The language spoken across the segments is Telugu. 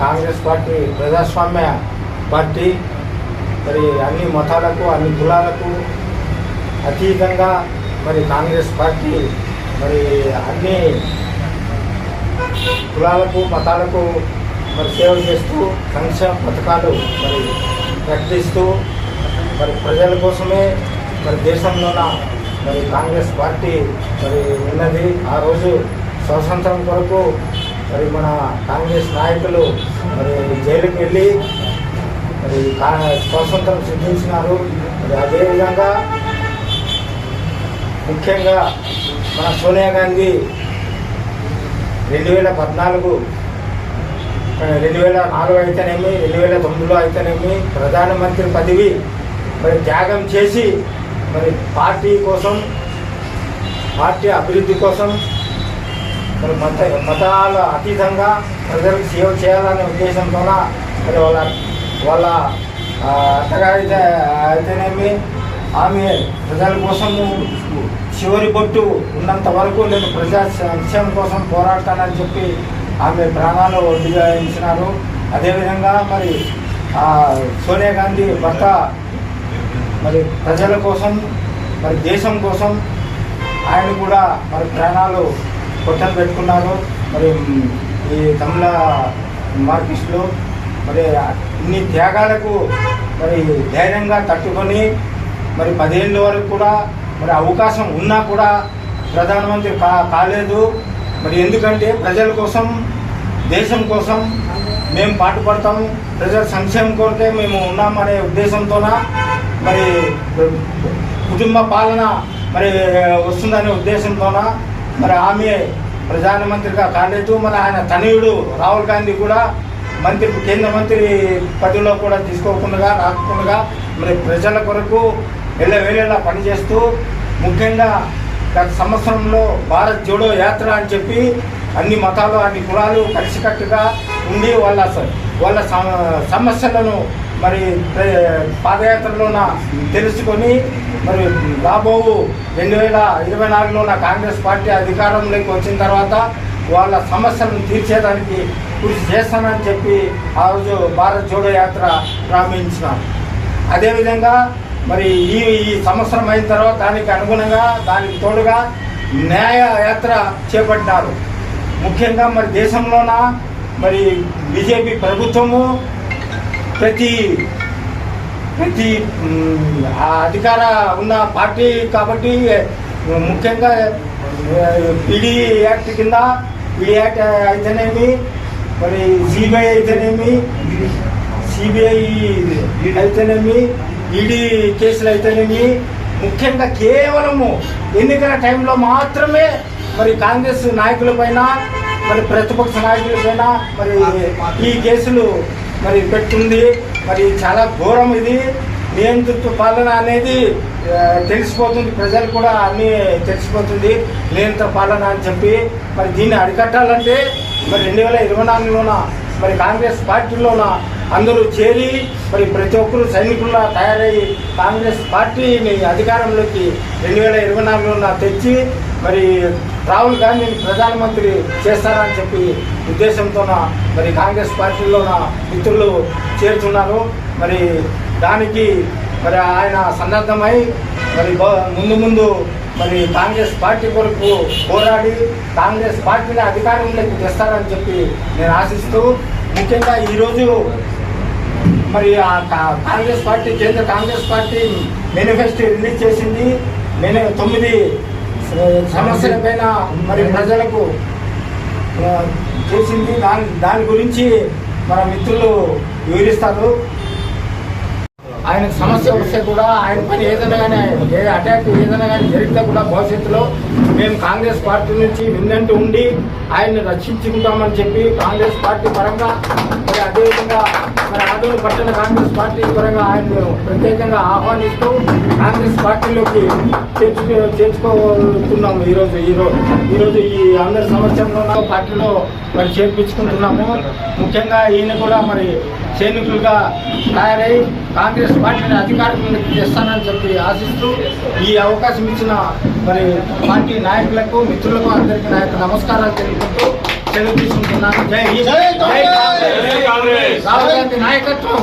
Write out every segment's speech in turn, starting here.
కాంగ్రెస్ పార్టీ ప్రజాస్వామ్య పార్టీ మరి అన్ని మతాలకు అన్ని కులాలకు అతీతంగా మరి కాంగ్రెస్ పార్టీ మరి అన్ని కులాలకు మతాలకు మరి సేవ చేస్తూ సంక్షేమ పథకాలు మరి ప్రకటిస్తూ మరి ప్రజల కోసమే మరి దేశంలోన మరి కాంగ్రెస్ పార్టీ మరి ఉన్నది. ఆ రోజు స్వాతంత్రం కొరకు మరి మన కాంగ్రెస్ నాయకులు మరి జైలుకి వెళ్ళి మరి కా స్వాతంత్రం సిద్ధించినారు. మరి అదేవిధంగా ముఖ్యంగా మన సోనియా గాంధీ రెండు వేల పద్నాలుగు రెండు వేల నాలుగు అయితేనేమి రెండు వేల తొమ్మిదిలో అయితేనేమి ప్రధానమంత్రి పదవి మరి త్యాగం చేసి మరి పార్టీ కోసం పార్టీ అభివృద్ధి కోసం మరి మత మతాల అతీతంగా ప్రజలకు సేవ చేయాలనే ఉద్దేశంతో మరి వాళ్ళ వాళ్ళ ఆ, అయితేనేమి ఆమె ప్రజల కోసము చివరి బొట్టు ఉన్నంత వరకు నేను ప్రజా సంక్షేమం కోసం పోరాడతానని చెప్పి ఆమె ప్రాణాలు ఒడ్డిగాయించినారు అదేవిధంగా మరి సోనియా గాంధీ భర్త మరి ప్రజల కోసం మరి దేశం కోసం ఆయన కూడా మరి ప్రాణాలు కొట్టలు పెట్టుకున్నారు. మరి ఈ తమిళ మార్కిస్టులు మరి ఇన్ని త్యాగాలకు మరి ధైర్యంగా తట్టుకొని మరి పదిహేళ్ళ వరకు కూడా మరి అవకాశం ఉన్నా కూడా ప్రధానమంత్రి కా కాలేదు. మరి ఎందుకంటే ప్రజల కోసం దేశం కోసం మేము పాటుపడతాము ప్రజల సంక్షేమం కోరితే మేము ఉన్నామనే ఉద్దేశంతోన మరి కుటుంబ పాలన మరి వస్తుందనే ఉద్దేశంతోన మరి ఆమె ప్రధానమంత్రిగా కాలేదు. మరి ఆయన తనయుడు రాహుల్ గాంధీ కూడా మంత్రి కేంద్ర మంత్రి పదవిలో కూడా తీసుకోకుండా రాకుండా మరి ప్రజల కొరకు వెళ్ళవేళలా పనిచేస్తూ ముఖ్యంగా గత సంవత్సరంలో భారత్ జోడో యాత్ర అని చెప్పి అన్ని మతాలు అన్ని కులాలు కలిసికట్టుగా ఉండి వాళ్ళ స- వాళ్ళ సమ- సమస్యలను మరి ప్ర- పాదయాత్రలోన తెలుసుకొని మరి రాబో రెండు వేల ఇరవై నాలుగులోన కాంగ్రెస్ పార్టీ అధికారంలోకి వచ్చిన తర్వాత వాళ్ళ సమస్యలను తీర్చేదానికి కృషి చేస్తానని చెప్పి ఆ రోజు భారత్ జోడో యాత్ర ప్రారంభించినారు. అదేవిధంగా మరి ఈ ఈ సంవత్సరం అయిన తర్వాత దానికి అనుగుణంగా దానికి తోడుగా న్యాయ యాత్ర చేపట్టినారు. ముఖ్యంగా మరి దేశంలోన మరి బీజేపీ ప్రభుత్వము ప్రతి ప్రతి అధికార ఉన్న పార్టీ కాబట్టి ముఖ్యంగా పిడి యాక్ట్ కింద పిడి యాక్ట్ అయితేనేమి మరి సిబిఐ అయితేనేమి సిబిఐ అయితేనేమి ఈడీ కేసులు అయితేనేమి ముఖ్యంగా కేవలము ఎన్నికల టైంలో మాత్రమే మరి కాంగ్రెస్ నాయకులపైన మరి ప్రతిపక్ష నాయకులపైన మరి ఈ కేసులు మరి పెట్టుంది మరి చాలా ఘోరం ఇది. నియంతృత్వ పాలన అనేది తెలిసిపోతుంది. ప్రజలు కూడా అన్నీ తెలిసిపోతుంది. నియంత్ర పాలన అని చెప్పి. మరి దీన్ని అరికట్టాలంటే మరి రెండు వేల ఇరవై నాలుగులోన మరి కాంగ్రెస్ పార్టీలోన అందరూ చేరి మరి ప్రతి ఒక్కరూ సైనికుల్లా తయారయ్యి కాంగ్రెస్ పార్టీని అధికారంలోకి రెండు వేల ఇరవై నాలుగులోన తెచ్చి మరి రాహుల్ గాంధీని ప్రధానమంత్రి చేస్తారని చెప్పి ఉద్దేశంతోన మరి కాంగ్రెస్ పార్టీలోన మిత్రులు చేరుతున్నారు. మరి దానికి మరి ఆయన సన్నద్ధమై మరి బ- ముందు ముందు మరి కాంగ్రెస్ పార్టీ కొరకు పోరాడి కాంగ్రెస్ పార్టీని అధికారంలోకి తెస్తారని చెప్పి నేను ఆశిస్తూ ముఖ్యంగా ఈరోజు మరి ఆ కా- కాంగ్రెస్ పార్టీ కేంద్ర కాంగ్రెస్ పార్టీ మేనిఫెస్టో రిలీజ్ చేసింది. నేను తొమ్మిది సమస్యల పైన మరి ప్రజలకు చేసింది దాని దాని గురించి మన మిత్రులు వివరిస్తారు. ఆయనకు సమస్య వస్తే కూడా ఆయన పని ఏదైనా కానీ ఏ అటాక్ ఏదైనా కానీ జరిగితే కూడా భవిష్యత్తులో మేము కాంగ్రెస్ పార్టీ నుంచి విన్నంటూ ఉండి ఆయన్ని రక్షించుకుంటామని చెప్పి కాంగ్రెస్ పార్టీ పరంగా మరి అదేవిధంగా మరి ఆదోని పట్టణ కాంగ్రెస్ పార్టీ పరంగా ఆయన్ను ప్రత్యేకంగా ఆహ్వానిస్తూ కాంగ్రెస్ పార్టీలోకి చేర్చు చేర్చుకోతున్నాము ఈరోజు ఈరోజు ఈరోజు ఈ అందరి సంవత్సరంలో ఉన్న పార్టీలో మరి చేర్పించుకుంటున్నాము. ముఖ్యంగా ఈయన కూడా మరి సైనికులుగా తయారై కాంగ్రెస్ పార్టీని అధికారంలోకి తెస్తానని చెప్పి ఆశిస్తూ ఈ అవకాశం ఇచ్చిన మరి పార్టీ నాయకులకు మిత్రులకు అందరికీ నా యొక్క నమస్కారాలు తెలుపుకుంటూ సెలవు తీసుకుంటున్నాను. జై కాంగ్రెస్! కాంగ్రెస్! రాహుల్ గాంధీ నాయకత్వం!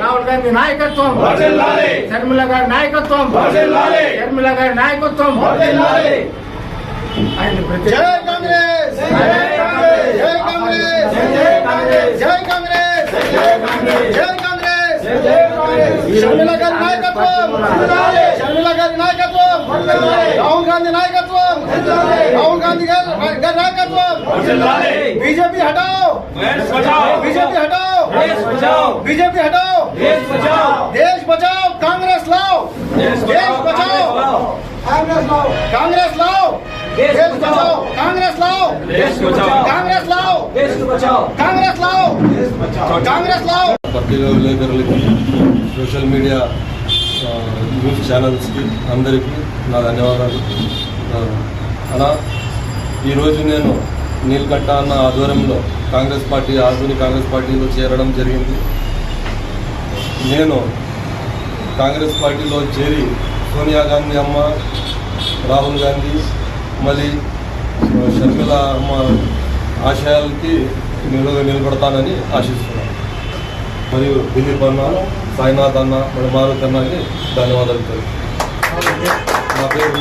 రాహుల్ గాంధీ నాయకత్వం! శర్మిల గారి నాయకత్వం! శర్మిల గారి నాయకత్వం! ఆయన ప్రతి జై కాంగ్రెస్. జై కాంగ్రెస్. జై కాంగ్రెస్. జై కాంగ్రెస్. జై కాంగ్రెస్. కాంగ్రెస్. కాంగ్రెస్. షర్మిలగారి నాయకత్వం షర్మిలగారి నాయకత్వం రాహుల్ గాంధీ నాయకత్వం రాహుల్ గాంధీ గారి నాయకత్వం బీజేపీ హటావ్ బీజేపీ హటావ్ బీజేపీ హటావ్ దేశ్ బచావ్ కాంగ్రెస్ లావ్ దేశ్ బచావ్ కాంగ్రెస్ లావ్ देश बचाओ कांग्रेस लाओ देश बचाओ कांग्रेस लाओ कांग्रेस लाओ देश बचाओ कांग्रेस लाओ कांग्रेस लाओ कांग्रेस लाओ कांग्रेस लाओ పత్రికా విలేకరులకి సోషల్ మీడియా ఆ, న్యూస్ ఛానల్స్కి అందరికీ నా ధన్యవాదాలు ఆ, అలా ఈరోజు నేను నీలకంఠ అన్న ఆధ్వర్యంలో కాంగ్రెస్ పార్టీ ఆధునిక కాంగ్రెస్ పార్టీలో చేరడం జరిగింది నేను కాంగ్రెస్ పార్టీలో చేరి సోనియా గాంధీ అమ్మ రాహుల్ గాంధీ మళ్ళీ షర్మిల అమ్మ ఆశయాలకి నిల నిలబడతానని ఆశిస్తున్నాను. మరియు దిలీప్ అన్న సాయినాథ్ అన్న మరి మారుతి అన్నకి ధన్యవాదాలు నా పేరు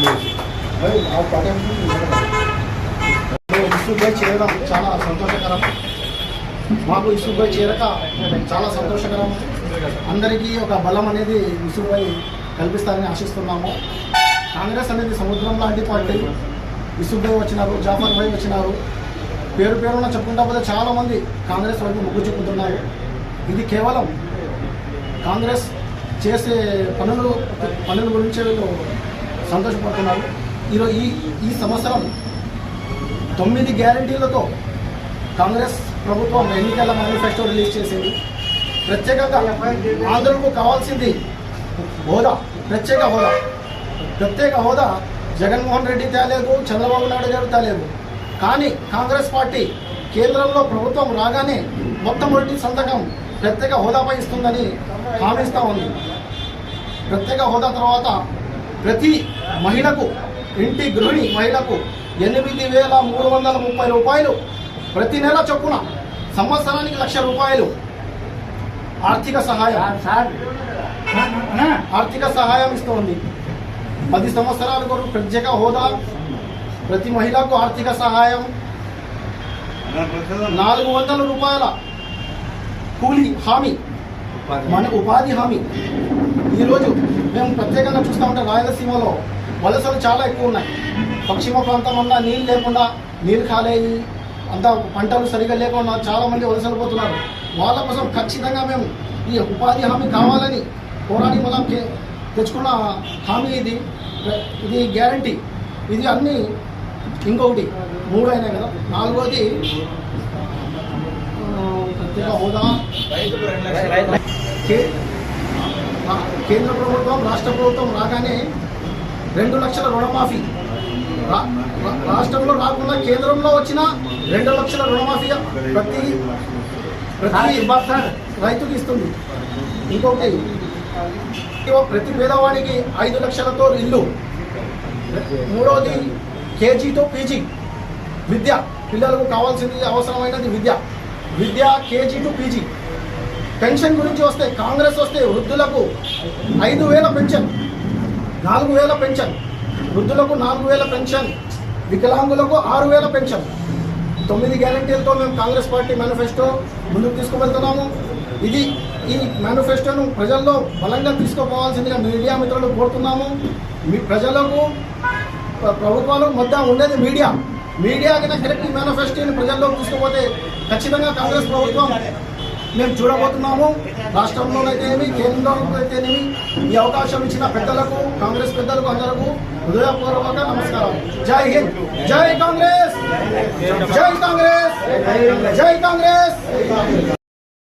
ఉమేష్ చేరడం చాలా సంతోషకరం. మాకు ఇసుపై చేరక చాలా సంతోషకరం. అందరికీ ఒక బలం అనేది ఇసుపై కల్పిస్తారని ఆశిస్తున్నాము. కాంగ్రెస్ అనేది సముద్రం లాంటి పార్టీ. ఇసుపై వచ్చినారు జాఫర్ భాయ్ వచ్చినారు. పేరు పేరున చెప్పుకుంటా పోతే చాలామంది కాంగ్రెస్ వైపు మొగ్గు చూపుతున్నారు ఇది కేవలం కాంగ్రెస్ చేసే పనులు పనుల గురించి వీళ్ళు సంతోషపడుతున్నారు. ఈరోజు ఈ ఈ సంవత్సరం తొమ్మిది గ్యారంటీలతో కాంగ్రెస్ ప్రభుత్వం ఎన్నికల మేనిఫెస్టో రిలీజ్ చేసింది. ప్రత్యేకంగా ఆంధ్రులకు కావాల్సింది హోదా ప్రత్యేక హోదా. ప్రత్యేక హోదా జగన్మోహన్ రెడ్డి తేలేదు చంద్రబాబు నాయుడు గారు తేలేదు. కానీ కాంగ్రెస్ పార్టీ కేంద్రంలో ప్రభుత్వం రాగానే మొట్టమొదటి సంతకం ప్రత్యేక హోదాపై ఇస్తుందని హామీ ఇస్తా ఉంది. ప్రత్యేక హోదా తర్వాత ప్రతి మహిళకు ఇంటి గృహిణి మహిళకు ఎనిమిది వేల మూడు వందల ముప్పై రూపాయలు ప్రతి నెల చొప్పున సంవత్సరానికి లక్ష రూపాయలు. ఆర్థిక సహాయం. ఆర్థిక సహాయం ఇస్తోంది. పది సంవత్సరాల కొరకు ప్రత్యేక హోదా ప్రతి మహిళకు ఆర్థిక సహాయం. నాలుగు వందల రూపాయల కూలీ హామీ మన ఉపాధి హామీ. ఈరోజు మేము ప్రత్యేకంగా చూస్తామంటే రాయలసీమలో వలసలు చాలా ఎక్కువ ఉన్నాయి. పశ్చిమ ప్రాంతం అన్నా నీళ్ళు లేకుండా నీళ్ళు కాలేయి అంత పంటలు సరిగా లేకుండా చాలామంది వలసలు పోతున్నారు. వాళ్ళ కోసం ఖచ్చితంగా మేము ఈ ఉపాధి హామీ కావాలని పోరాడి మనం తెచ్చుకున్న హామీ ఇది. ఇది గ్యారంటీ. ఇది అన్ని ఇంకొకటి మూడు అయినాయి కదా. నాలుగోది ప్రత్యేక హోదా. కేంద్ర ప్రభుత్వం రాష్ట్ర ప్రభుత్వం రాగానే రెండు లక్షల రుణమాఫీ. రాష్ట్రంలో రాకుండా కేంద్రంలో వచ్చిన రెండు లక్షల రుణమాఫీ ప్రతి ప్రతి రైతుకి ఇస్తుంది. ఇంకొకటి ప్రతి పేదవాడికి ఐదు లక్షలతో ఇల్లు. మూడవది కేజీతో పీజీ. విద్య. పిల్లలకు కావాల్సింది అవసరమైనది విద్య. విద్య కేజీ టు పీజీ. పెన్షన్ గురించి వస్తే కాంగ్రెస్ వస్తే వృద్ధులకు ఐదు వేల పెన్షన్. నాలుగు వేల పెన్షన్. వృద్ధులకు నాలుగు వేల పెన్షన్. వికలాంగులకు ఆరు వేల పెన్షన్. తొమ్మిది గ్యారంటీలతో మేము కాంగ్రెస్ పార్టీ మేనిఫెస్టో ముందుకు తీసుకువెళ్తున్నాము. ఇది ఈ మేనిఫెస్టోను ప్రజల్లో బలంగా తీసుకుపోవాల్సిందిగా మీడియా మిత్రులు కోరుతున్నాము. మీ ప్రజలకు ప్రభుత్వాలు ప్రభుత్వాలకు మధ్య ఉండేది మీడియా. మీడియా కింద కరెక్ట్ ఈ మేనిఫెస్టోని ప్రజల్లోకి తీసుకుపోతే ఖచ్చితంగా కాంగ్రెస్ ప్రభుత్వం మేము చూడబోతున్నాము. రాష్ట్రంలోనైతేనేమి కేంద్రంలో అయితేనేమి ఈ అవకాశం ఇచ్చిన పెద్దలకు కాంగ్రెస్ పెద్దలకు అందరకు హృదయపూర్వక నమస్కారం. జై హింద్ జై కాంగ్రెస్ జై కాంగ్రెస్ జై కాంగ్రెస్.